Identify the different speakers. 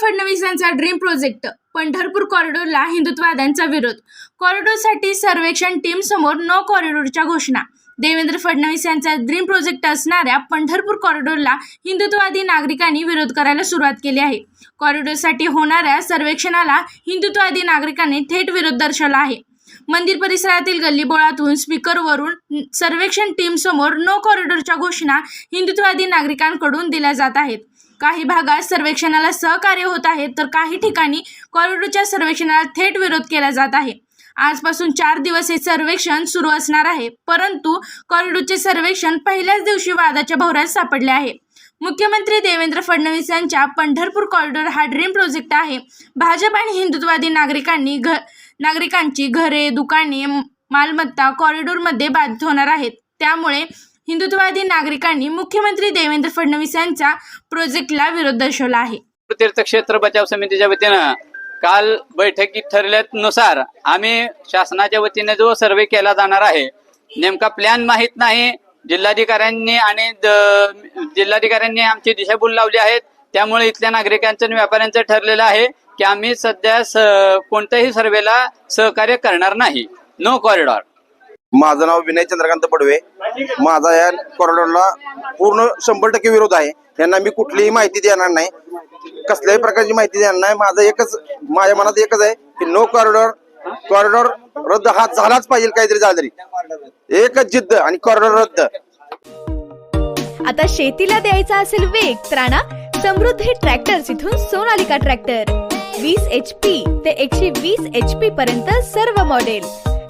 Speaker 1: फडणवीस यांचा dream project Pandharpur कॉरिडॉरला हिंदुत्ववाद्यांचा विरोध. कॉरिडॉरसाठी सर्वेक्षण टीम समोर नो कॉरिडॉरच्या घोषणा. देवेंद्र फडणवीस यांचा ड्रीम प्रोजेक्ट असणाऱ्या पंढरपूर कॉरिडॉरला हिंदुत्ववादी नागरिकांनी विरोध करायला सुरुवात केली आहे. कॉरिडॉरसाठी होणाऱ्या सर्वेक्षणाला हिंदुत्ववादी नागरिकांनी थेट विरोध दर्शवला आहे. मंदिर परिसरातील गल्लीबोळातून स्पीकरवरून सर्वेक्षण टीम समोर नो कॉरिडॉरच्या घोषणा हिंदुत्ववादी नागरिकांकडून दिल्या जात आहेत. काही भागात सर्वेक्षणाला सहकार्य होत आहे तर काही ठिकाणी कॉरिडॉरच्या सर्वेक्षणाला थेट विरोध केला जात आहे. आजपासून चार दिवस हे सर्वेक्षण सुरू असणार आहे परंतु कॉरिडॉरचे सर्वेक्षण पहिल्याच दिवशी वादाच्या भोवऱ्यात सापडले आहे. मुख्यमंत्री देवेंद्र फडणवीस यांच्या पंढरपूर कॉरिडॉर हा ड्रीम प्रोजेक्ट आहे. भाजप आणि हिंदुत्ववादी नागरिकांनी घ नागरिकांची घरे दुकाने मालमत्ता कॉरिडॉरमध्ये बाधित होणार आहेत. त्यामुळे हिंदुत्ववादी नागरिकांनी मुख्यमंत्री देवेंद्र फडणवीस यांच्या प्रोजेक्टला विरोध दर्शवला आहे.
Speaker 2: तीर्थक्षेत्र बचाव समितीच्या वतीनं काल बैठकीत ठरल्यानुसार आम्ही शासनाच्या वतीने जो सर्वे केला जाणार आहे नेमका प्लॅन माहीत नाही. जिल्हाधिकाऱ्यांनी आणि जिल्हाधिकाऱ्यांनी आमची दिशाभूल लावली आहेत. त्यामुळे इथल्या नागरिकांचं आणि व्यापाऱ्यांचं ठरलेलं आहे की आम्ही सध्या स कोणत्याही सर्वेला सहकार्य करणार नाही. नो कॉरिडॉर
Speaker 3: माझं नाव विनय चंद्रकांत पडवे. माझा या कॉरिडॉरला पूर्ण शंभर टक्के विरोध आहे. यांना मी कुठलीही माहिती देणार नाही. कसल्याही प्रकारची माहिती देणार नाही. माझं एकच माझ्या मनात एकच आहे की नो कॉरिडॉर कॉरिडॉर रद्द हा झालाच पाहिजे काहीतरी झाला तरी. एकच जिद्द आणि कॉरिडॉर रद्द.
Speaker 4: आता शेतीला द्यायचा असेल वेग त्राणा समृद्धी ट्रॅक्टर्स इथून सोनालिका ट्रॅक्टर वीस एच पी ते एकशे वीस एच पी पर्यंत सर्व मॉडेल